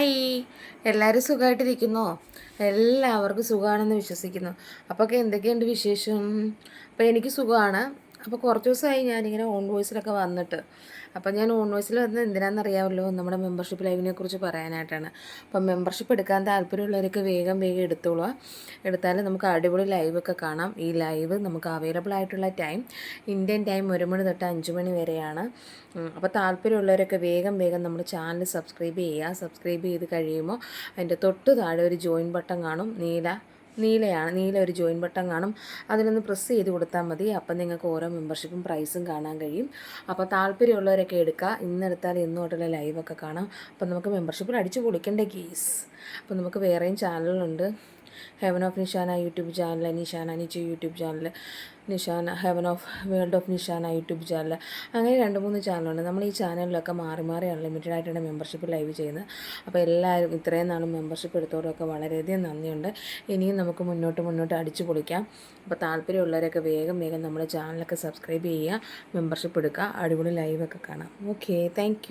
Hi. എല്ലാവരും സുഖമായിട്ടിരിക്കുന്നോ എല്ലാവർക്കും സുഖമാണെന്ന് വിശ്വസിക്കുന്നു. അപ്പോൾ എന്തൊക്കെയുണ്ട് വിശേഷം? അപ്പോൾ എനിക്ക് സുഖമാണ്. അപ്പോൾ കുറച്ച് ദിവസമായി ഞാനിങ്ങനെ ഓൺ വോയിസിലൊക്കെ വന്നിട്ട്. അപ്പോൾ ഞാൻ ഓൺ വോയിസിൽ വന്നത് എന്തിനാണെന്നറിയാമല്ലോ നമ്മുടെ മെമ്പർഷിപ്പ് ലൈവിനെ കുറിച്ച് പറയാനായിട്ടാണ്. അപ്പം മെമ്പർഷിപ്പ് എടുക്കാൻ താല്പര്യമുള്ളവർക്ക് വേഗം വേഗം എടുത്തോളുക. എടുത്താൽ നമുക്ക് അടിപൊളി ലൈവൊക്കെ കാണാം. ഈ ലൈവ് നമുക്ക് അവൈലബിൾ ആയിട്ടുള്ള ടൈം ഇന്ത്യൻ ടൈം ഒരു മണി തൊട്ട് അഞ്ച് മണി വരെയാണ്. അപ്പോൾ താല്പര്യമുള്ളവരൊക്കെ വേഗം വേഗം നമ്മുടെ ചാനൽ സബ്സ്ക്രൈബ് ചെയ്യുക. സബ്സ്ക്രൈബ് ചെയ്ത് കഴിയുമ്പോൾ അതിന്റെ തൊട്ട് താഴെ ഒരു ജോയിൻ ബട്ടൺ കാണും. നീല നീലയാണ്. നീല ഒരു ജോയിൻ ബട്ടൺ കാണും. അതിലൊന്ന് പ്രസ് ചെയ്ത് കൊടുത്താൽ മതി. അപ്പം നിങ്ങൾക്ക് ഓരോ മെമ്പർഷിപ്പും പ്രൈസും കാണാൻ കഴിയും. അപ്പോൾ താല്പര്യമുള്ളവരൊക്കെ എടുക്കുക. ഇന്നെടുത്താൽ ഇന്നോട്ടുള്ള ലൈവൊക്കെ കാണാം. അപ്പം നമുക്ക് മെമ്പർഷിപ്പിൽ അടിച്ച് പൊളിക്കേണ്ട കേസ് അപ്പം നമുക്ക് വേറെയും ചാനലുകളുണ്ട് heaven of Nishana YouTube channel Nishana Nichu YouTube channel Nishana heaven of world of Nishana YouTube channel അങ്ങനെ രണ്ട് മൂന്ന് ചാനലുണ്ട് നമ്മൾ ഈ ചാനലിലൊക്കെ മാറി മാറി അൺലിമിറ്റഡ് ആയിട്ടാണ് മെമ്പർഷിപ്പ് ലൈവ് ചെയ്യുന്നത്. അപ്പോൾ എല്ലാവരും ഇത്രയും നാളും മെമ്പർഷിപ്പ് എടുത്തവരൊക്കെ വളരെയധികം നന്ദിയുണ്ട്. ഇനിയും നമുക്ക് മുന്നോട്ട് മുന്നോട്ട് അടിച്ചു പൊളിക്കാം. അപ്പോൾ താല്പര്യമുള്ളവരൊക്കെ വേഗം വേഗം നമ്മുടെ ചാനലൊക്കെ സബ്സ്ക്രൈബ് ചെയ്യുക മെമ്പർഷിപ്പ് എടുക്കുക അടിപൊളി ലൈവൊക്കെ കാണാം. Okay thank